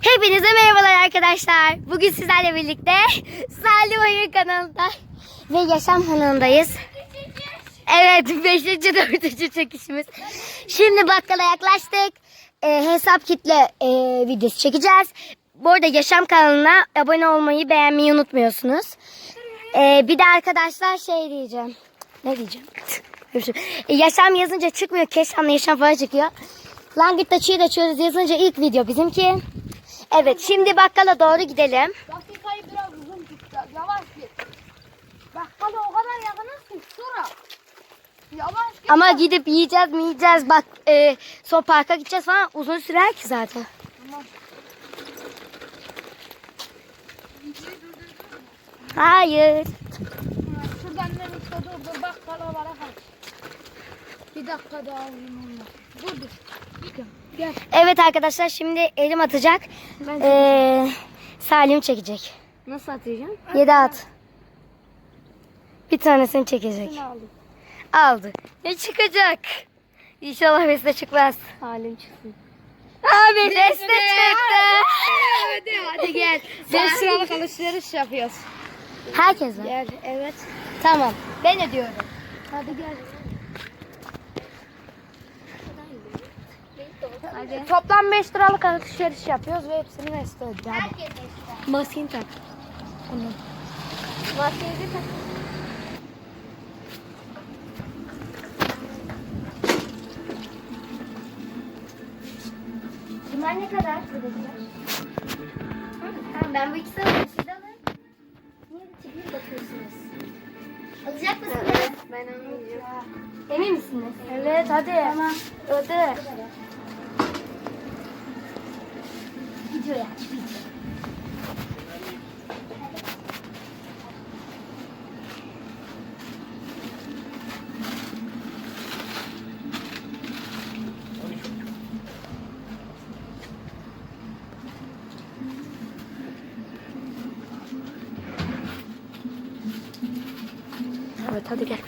Hepinize merhabalar arkadaşlar. Bugün sizlerle birlikte Salim Oyun kanalında ve Yaşam kanalındayız. Evet 5. 4. çekişimiz. Şimdi bakkala yaklaştık. Ee, hesap kitle e, videosu çekeceğiz. Bu arada Yaşam kanalına abone olmayı beğenmeyi unutmuyorsunuz. Ee, bir de arkadaşlar şey diyeceğim. Ne diyeceğim? E, yaşam yazınca çıkmıyor. Keşanla yaşam falan çıkıyor. Langırt'ta çiğ de yazınca ilk video bizimki. Evet şimdi bakkala doğru gidelim. Dakikayı biraz uzun tut. ya, Yavaş git. Bakkala o kadar yakınız ki şura. Yavaş git. Ama gidip yiyeceğiz mi yiyeceğiz bak e, son parka gideceğiz falan uzun sürer ki zaten. Tamam. Hayır. Şuradan ne usta dur dur bakkala var kaç. Bir dakika daha alayım onunla. Dur dur. Gel. Evet arkadaşlar şimdi elim atacak. Ben Ee, Salim çekecek. Nasıl atacağım? Yedi at. Bir tanesini çekecek. Aldım. Aldı. Ne çıkacak? İnşallah Vesile çıkmaz. Halim çıksın. Abi Vesile çıktı. Hadi hadi gel. 5 liralık alışveriş yapıyoruz. Herkes var. Gel evet. Tamam. Ben ödüyorum. Hadi gel. Hadi. Toplam 5 liralık alışveriş yapıyoruz ve hepsini Mesut ödüyor. Hadi. Maskeni tak. Onu. Maskeni tak. Bunlar ne kadar? Buradakiler. Tamam ben bu ikisini alayım. Siz de alın. Niye bir tipine bakıyorsunuz? Alacak mısınız? Ben anlayacağım. Emin misiniz? Evet hadi. Tamam. Öde. Videoyu aç video. Evet hadi gel.